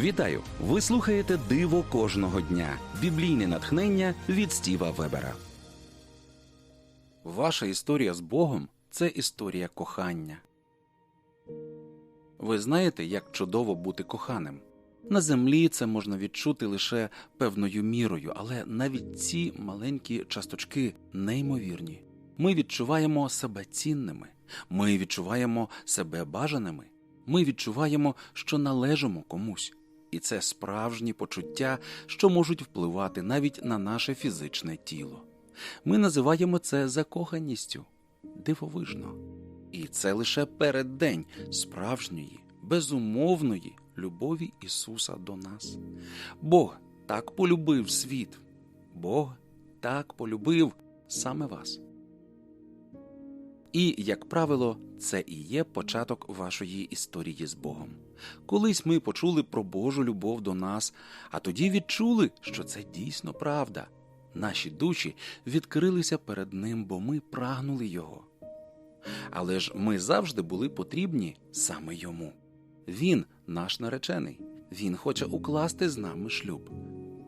Вітаю! Ви слухаєте Диво кожного дня. Біблійне натхнення від Стіва Вебера. Ваша історія з Богом це історія кохання. Ви знаєте, як чудово бути коханим. На землі це можна відчути лише певною мірою, але навіть ці маленькі часточки неймовірні. Ми відчуваємо себе цінними, ми відчуваємо себе бажаними, ми відчуваємо, що належимо комусь, і це справжні почуття, що можуть впливати навіть на наше фізичне тіло. Ми називаємо це закоханістю дивовижно. І це лише переддень справжньої, безумовної любові Ісуса до нас. Бог так полюбив світ, Бог так полюбив саме вас. І, як правило, це і є початок вашої історії з Богом. Колись ми почули про Божу любов до нас, а тоді відчули, що це дійсно правда. Наші душі відкрилися перед Ним, бо ми прагнули Його. Але ж ми завжди були потрібні саме йому. Він наш наречений, він хоче укласти з нами шлюб.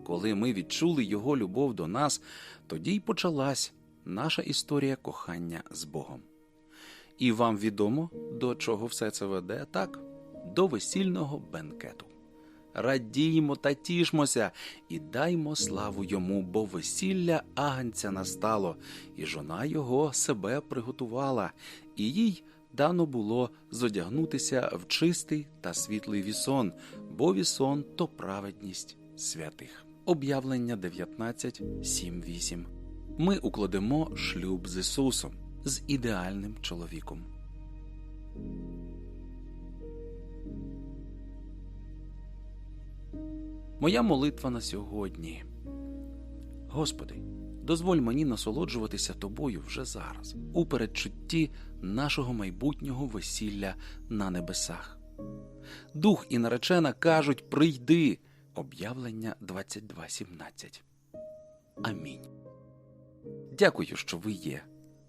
Коли ми відчули його любов до нас, тоді й почалась наша історія кохання з Богом. І вам відомо, до чого все це веде так? До весільного бенкету. Радіймо та тішмося і даймо славу йому, бо весілля агнця настало, і жона його себе приготувала, і їй дано було зодягнутися в чистий та світлий вісон, бо вісон то праведність святих. Об'явлення 19, 7, 8. Ми укладемо шлюб з Ісусом, з ідеальним чоловіком. Моя молитва на сьогодні. Господи, дозволь мені насолоджуватися тобою вже зараз, у передчутті нашого майбутнього весілля на небесах. Дух і наречена кажуть прийди. Об'явлення 22.17. Амінь. Дякую, що ви є.